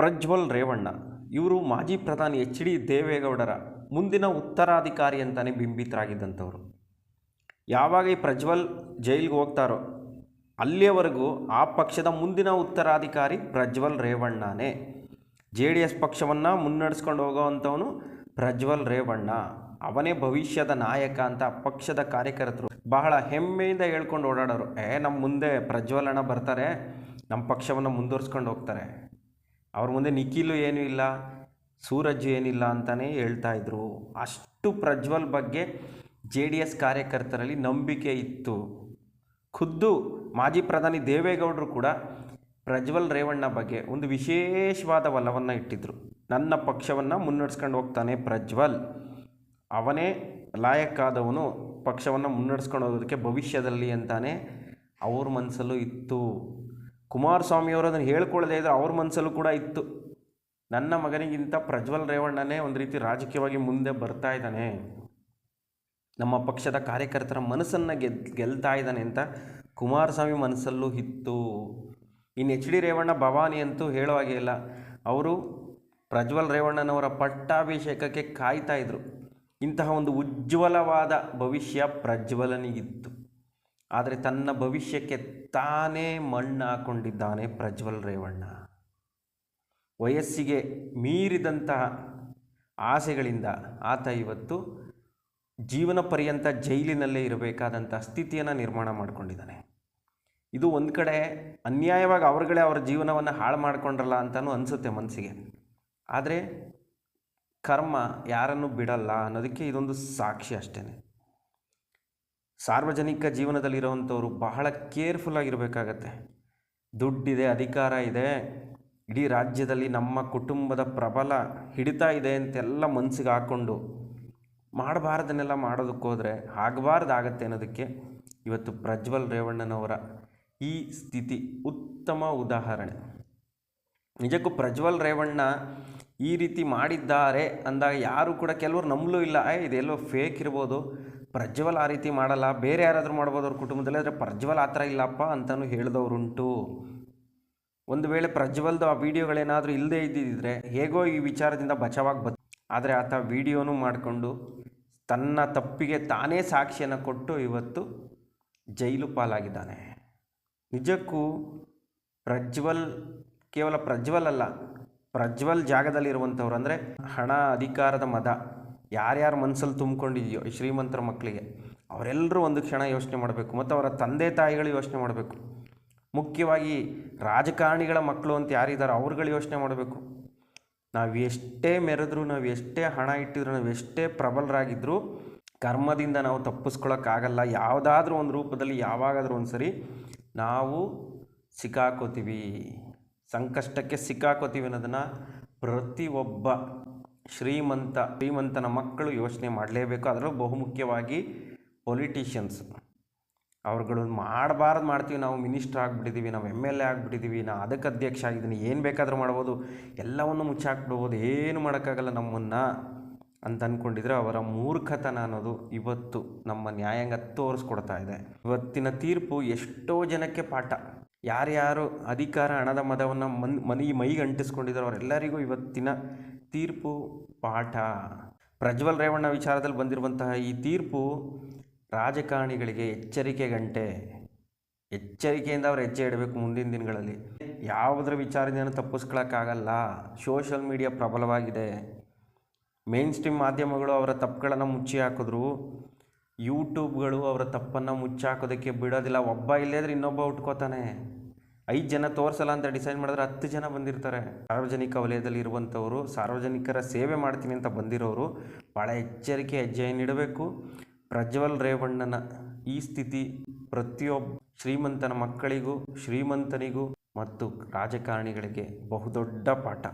ಪ್ರಜ್ವಲ್ ರೇವಣ್ಣ. ಇವರು ಮಾಜಿ ಪ್ರಧಾನಿ ಎಚ್ ಡಿ ದೇವೇಗೌಡರ ಮುಂದಿನ ಉತ್ತರಾಧಿಕಾರಿ ಅಂತಲೇ ಬಿಂಬಿತರಾಗಿದ್ದಂಥವ್ರು. ಯಾವಾಗ ಈ ಪ್ರಜ್ವಲ್ ಜೈಲಿಗೆ ಹೋಗ್ತಾರೋ, ಅಲ್ಲಿಯವರೆಗೂ ಆ ಪಕ್ಷದ ಮುಂದಿನ ಉತ್ತರಾಧಿಕಾರಿ ಪ್ರಜ್ವಲ್ ರೇವಣ್ಣನೇ. ಜೆ ಡಿ ಎಸ್ ಪಕ್ಷವನ್ನು ಮುನ್ನಡೆಸ್ಕೊಂಡು ಹೋಗೋವಂಥವನು ಪ್ರಜ್ವಲ್ ರೇವಣ್ಣ. ಅವನೇ ಭವಿಷ್ಯದ ನಾಯಕ ಅಂತ ಪಕ್ಷದ ಕಾರ್ಯಕರ್ತರು ಬಹಳ ಹೆಮ್ಮೆಯಿಂದ ಹೇಳ್ಕೊಂಡು ಓಡಾಡೋರು. ಏ ನಮ್ಮ ಮುಂದೆ ಪ್ರಜ್ವಲ್ ಅಣ್ಣ ಬರ್ತಾರೆ ನಮ್ಮ ಪಕ್ಷವನ್ನು ಮುಂದುವರ್ಸ್ಕೊಂಡು ಹೋಗ್ತಾರೆ. ಅವ್ರ ಮುಂದೆ ನಿಖಿಲು ಏನೂ ಇಲ್ಲ, ಸೂರಜ್ ಏನಿಲ್ಲ ಅಂತಲೇ ಹೇಳ್ತಾ ಇದ್ರು. ಅಷ್ಟು ಪ್ರಜ್ವಲ್ ಬಗ್ಗೆ ಜೆ ಡಿ ಎಸ್ ಕಾರ್ಯಕರ್ತರಲ್ಲಿ ನಂಬಿಕೆ ಇತ್ತು. ಖುದ್ದು ಮಾಜಿ ಪ್ರಧಾನಿ ದೇವೇಗೌಡರು ಕೂಡ ಪ್ರಜ್ವಲ್ ರೇವಣ್ಣ ಬಗ್ಗೆ ಒಂದು ವಿಶೇಷವಾದ ಒಲವನ್ನು ಇಟ್ಟಿದ್ದರು ನನ್ನ ಪಕ್ಷವನ್ನು ಮುನ್ನಡೆಸ್ಕೊಂಡು ಹೋಗ್ತಾನೆ ಪ್ರಜ್ವಲ್. ಅವನೇ ಲಾಯಕ್ಕಾದವನು, ಪಕ್ಷವನ್ನು ಮುನ್ನಡೆಸ್ಕೊಂಡು ಹೋಗೋದಕ್ಕೆ ಭವಿಷ್ಯದಲ್ಲಿ ಅಂತಾನೆ ಅವ್ರ ಮನಸ್ಸಲ್ಲೂ ಇತ್ತು. ಕುಮಾರಸ್ವಾಮಿಯವರು ಅದನ್ನು ಹೇಳ್ಕೊಳ್ಳದೆ ಇದ್ದರೆ ಅವ್ರ ಮನಸ್ಸಲ್ಲೂ ಕೂಡ ಇತ್ತು. ನನ್ನ ಮಗನಿಗಿಂತ ಪ್ರಜ್ವಲ್ ರೇವಣ್ಣನೇ ಒಂದು ರೀತಿ ರಾಜಕೀಯವಾಗಿ ಮುಂದೆ ಬರ್ತಾ ಇದ್ದಾನೆ. ನಮ್ಮ ಪಕ್ಷದ ಕಾರ್ಯಕರ್ತರ ಮನಸ್ಸನ್ನು ಗೆದ್, ಗೆಲ್ತಾ ಇದ್ದಾನೆ ಅಂತ ಕುಮಾರಸ್ವಾಮಿ ಮನಸ್ಸಲ್ಲೂ ಇತ್ತು. ಇನ್ನು ಎಚ್ ಡಿ ರೇವಣ್ಣ, ಭವಾನಿ ಅಂತೂ ಹೇಳೋ ಹಾಗೆ ಇಲ್ಲ. ಅವರು ಪ್ರಜ್ವಲ್ ರೇವಣ್ಣನವರ ಪಟ್ಟಾಭಿಷೇಕಕ್ಕೆ ಕಾಯ್ತಾ ಇದ್ದರು ಇಂತಹ ಒಂದು ಉಜ್ವಲವಾದ ಭವಿಷ್ಯ ಪ್ರಜ್ವಲನಿಗಿತ್ತು. ಆದರೆ ತನ್ನ ಭವಿಷ್ಯಕ್ಕೆ ತಾನೇ ಮಣ್ಣು ಹಾಕೊಂಡಿದ್ದಾನೆ ಪ್ರಜ್ವಲ್ ರೇವಣ್ಣ. ವಯಸ್ಸಿಗೆ ಮೀರಿದಂತಹ ಆಸೆಗಳಿಂದ ಆತ ಇವತ್ತು ಜೀವನ ಪರ್ಯಂತ ಜೈಲಿನಲ್ಲೇ ಇರಬೇಕಾದಂಥ ಸ್ಥಿತಿಯನ್ನು ನಿರ್ಮಾಣ ಮಾಡಿಕೊಂಡಿದ್ದಾನೆ. ಇದು ಒಂದು ಕಡೆ ಅನ್ಯಾಯವಾಗಿ ಅವ್ರುಗಳೇ ಅವರ ಜೀವನವನ್ನು ಹಾಳು ಮಾಡ್ಕೊಂಡ್ರಲ್ಲ ಅಂತಲೂ ಅನಿಸುತ್ತೆ ಮನಸ್ಸಿಗೆ ಆದರೆ ಕರ್ಮ ಯಾರನ್ನು ಬಿಡಲ್ಲ ಅನ್ನೋದಕ್ಕೆ ಇದೊಂದು ಸಾಕ್ಷಿ ಅಷ್ಟೇ ಸಾರ್ವಜನಿಕ ಜೀವನದಲ್ಲಿರುವಂಥವ್ರು ಬಹಳ ಕೇರ್ಫುಲ್ ಆಗಿರಬೇಕಾಗತ್ತೆ. ದುಡ್ಡಿದೆ, ಅಧಿಕಾರ ಇದೆ, ಇಡೀ ರಾಜ್ಯದಲ್ಲಿ ನಮ್ಮ ಕುಟುಂಬದ ಪ್ರಬಲ ಹಿಡಿತ ಇದೆ ಅಂತೆಲ್ಲ ಮನಸ್ಸಿಗೆ ಹಾಕ್ಕೊಂಡು ಮಾಡಬಾರ್ದನ್ನೆಲ್ಲ ಮಾಡೋದಕ್ಕೋದ್ರೆ ಆಗಬಾರ್ದಾಗತ್ತೆ ಅನ್ನೋದಕ್ಕೆ ಇವತ್ತು ಪ್ರಜ್ವಲ್ ರೇವಣ್ಣನವರ ಈ ಸ್ಥಿತಿ ಉತ್ತಮ ಉದಾಹರಣೆ. ನಿಜಕ್ಕೂ ಪ್ರಜ್ವಲ್ ರೇವಣ್ಣ ಈ ರೀತಿ ಮಾಡಿದ್ದಾರೆ ಅಂದಾಗ ಯಾರು ಕೂಡ ಕೆಲವರು ನಂಬಲೂ ಇಲ್ಲ. ಇದೆಲ್ಲೋ ಫೇಕ್ ಇರ್ಬೋದು. ಪ್ರಜ್ವಲ್ ಆ ರೀತಿ ಮಾಡಲ್ಲ. ಬೇರೆ ಯಾರಾದರೂ ಮಾಡ್ಬೋದು ಅವ್ರ ಕುಟುಂಬದಲ್ಲಿ, ಆದರೆ ಪ್ರಜ್ವಲ್ ಆ ಥರ ಇಲ್ಲಪ್ಪ ಅಂತಲೂ ಹೇಳಿದವರುಂಟು. ಒಂದು ವೇಳೆ ಪ್ರಜ್ವಲ್ದು ಆ ವಿಡಿಯೋಗಳೇನಾದರೂ ಇಲ್ಲದೇ ಇದ್ದಿದ್ದರೆ ಹೇಗೋ ಈ ವಿಚಾರದಿಂದ ಬಚಾವಾಗಿ ಬತ್ ಆದರೆ ಆತ ವಿಡಿಯೋನು ಮಾಡಿಕೊಂಡು ತನ್ನ ತಪ್ಪಿಗೆ ತಾನೇ ಸಾಕ್ಷಿಯನ್ನು ಕೊಟ್ಟು ಇವತ್ತು ಜೈಲು ಪಾಲಾಗಿದ್ದಾನೆ. ನಿಜಕ್ಕೂ ಪ್ರಜ್ವಲ್ ಕೇವಲ ಪ್ರಜ್ವಲ್ ಅಲ್ಲ, ಪ್ರಜ್ವಲ್ ಜಾಗದಲ್ಲಿರುವಂಥವ್ರು ಅಂದರೆ ಹಣ ಅಧಿಕಾರದ ಮದ. ಯಾರ್ಯಾರ ಮನಸ್ಸಲ್ಲಿ ತುಂಬಿಕೊಂಡಿದೆಯೋ ಈ ಶ್ರೀಮಂತರ ಮಕ್ಕಳಿಗೆ ಅವರೆಲ್ಲರೂ ಒಂದು ಕ್ಷಣ ಯೋಚನೆ ಮಾಡಬೇಕು, ಮತ್ತು ಅವರ ತಂದೆ ತಾಯಿಗಳು ಯೋಚನೆ ಮಾಡಬೇಕು. ಮುಖ್ಯವಾಗಿ ರಾಜಕಾರಣಿಗಳ ಮಕ್ಕಳು ಅಂತ ಯಾರಿದ್ದಾರೆ ಅವ್ರುಗಳು ಯೋಚನೆ ಮಾಡಬೇಕು. ನಾವು ಎಷ್ಟೇ ಮೆರೆದ್ರು, ನಾವು ಎಷ್ಟೇ ಹಣ ಇಟ್ಟಿದ್ರು, ನಾವು ಎಷ್ಟೇ ಪ್ರಬಲರಾಗಿದ್ದರೂ ಕರ್ಮದಿಂದ ನಾವು ತಪ್ಪಿಸ್ಕೊಳಕ್ಕಾಗಲ್ಲ. ಯಾವುದಾದ್ರೂ ಒಂದು ರೂಪದಲ್ಲಿ ಯಾವಾಗಾದರೂ ಒಂದು ಸರಿ ನಾವು ಸಿಕ್ಕಾಕೋತೀವಿ. ಸಂಕಷ್ಟಕ್ಕೆ ಸಿಕ್ಕಾಕೋತೀವಿ ಅನ್ನೋದನ್ನು ಪ್ರತಿಯೊಬ್ಬ ಶ್ರೀಮಂತ, ಶ್ರೀಮಂತನ ಮಕ್ಕಳು ಯೋಚನೆ ಮಾಡಲೇಬೇಕು. ಅದರಲ್ಲೂ ಬಹುಮುಖ್ಯವಾಗಿ ಪೊಲಿಟಿಷಿಯನ್ಸ್ ಅವ್ರುಗಳು ಮಾಡಬಾರ್ದು ಮಾಡ್ತೀವಿ ನಾವು ಮಿನಿಸ್ಟ್ರ್ ಆಗಿಬಿಟ್ಟಿದ್ದೀವಿ ನಾವು ಎಂ ಎಲ್ ಎ ಆಗಿಬಿಟ್ಟಿದ್ದೀವಿ ನಾ ಅದಕ್ಕೆ ಅಧ್ಯಕ್ಷ ಆಗಿದ್ದೀನಿ, ಏನು ಬೇಕಾದರೂ ಮಾಡ್ಬೋದು. ಎಲ್ಲವನ್ನು ಮುಚ್ಚಾಕ್ಬಿಡ್ಬೋದು, ಏನು ಮಾಡೋಕ್ಕಾಗಲ್ಲ ನಮ್ಮನ್ನು ಅಂತ ಅಂದ್ಕೊಂಡಿದ್ರೆ ಅವರ ಮೂರ್ಖತನ ಅನ್ನೋದು ಇವತ್ತು ನಮ್ಮ ನ್ಯಾಯಾಂಗ ತೋರಿಸ್ಕೊಡ್ತಾ ಇದೆ. ಇವತ್ತಿನ ತೀರ್ಪು ಎಷ್ಟೋ ಜನಕ್ಕೆ ಪಾಠ. ಯಾರ್ಯಾರು ಅಧಿಕಾರ, ಹಣದ ಮದವನ್ನು ಮನ್, ಮನಿ ಮೈಗೆ ಅಂಟಿಸ್ಕೊಂಡಿದ್ದಾರೋ ಅವರೆಲ್ಲರಿಗೂ ಇವತ್ತಿನ ತೀರ್ಪು ಪಾಠ. ಪ್ರಜ್ವಲ್ ರೇವಣ್ಣ ವಿಚಾರದಲ್ಲಿ ಬಂದಿರುವಂತಹ ಈ ತೀರ್ಪು ರಾಜಕಾರಣಿಗಳಿಗೆ ಎಚ್ಚರಿಕೆ ಗಂಟೆ. ಎಚ್ಚರಿಕೆಯಿಂದ ಅವ್ರು ಹೆಜ್ಜೆ ಇಡಬೇಕು ಮುಂದಿನ ದಿನಗಳಲ್ಲಿ. ಯಾವುದರ ವಿಚಾರದಿಂದ ತಪ್ಪಿಸ್ಕೊಳಕ್ಕಾಗಲ್ಲ. ಸೋಷಲ್ ಮೀಡಿಯಾ ಪ್ರಬಲವಾಗಿದೆ. ಮೇನ್ ಸ್ಟ್ರೀಮ್ ಮಾಧ್ಯಮಗಳು ಅವರ ತಪ್ಪುಗಳನ್ನು ಮುಚ್ಚಿ ಹಾಕಿದ್ರು. ಯೂಟ್ಯೂಬ್ಗಳು ಅವರ ತಪ್ಪನ್ನು ಮುಚ್ಚಾಕೋದಕ್ಕೆ ಬಿಡೋದಿಲ್ಲ. ಒಬ್ಬ ಇಲ್ಲದ್ರೆ ಇನ್ನೊಬ್ಬ ಉಟ್ಕೋತಾನೆ. ಐದು ಜನ ತೋರಿಸಲ್ಲ ಅಂತ ಡಿಸೈಡ್ ಮಾಡಿದ್ರೆ ಹತ್ತು ಜನ ಬಂದಿರ್ತಾರೆ. ಸಾರ್ವಜನಿಕ ವಲಯದಲ್ಲಿ ಇರುವಂಥವರು, ಸಾರ್ವಜನಿಕರ ಸೇವೆ ಮಾಡ್ತೀನಿ ಅಂತ ಬಂದಿರೋರು ಭಾಳ ಎಚ್ಚರಿಕೆ ಹೆಜ್ಜೆಯನ್ನು ಇಡಬೇಕು. ಪ್ರಜ್ವಲ್ ರೇವಣ್ಣನ ಈ ಸ್ಥಿತಿ ಪ್ರತಿಯೊಬ್ಬ ಶ್ರೀಮಂತನ ಮಕ್ಕಳಿಗೂ, ಶ್ರೀಮಂತನಿಗೂ ಮತ್ತು ರಾಜಕಾರಣಿಗಳಿಗೆ ಬಹುದೊಡ್ಡ ಪಾಠ.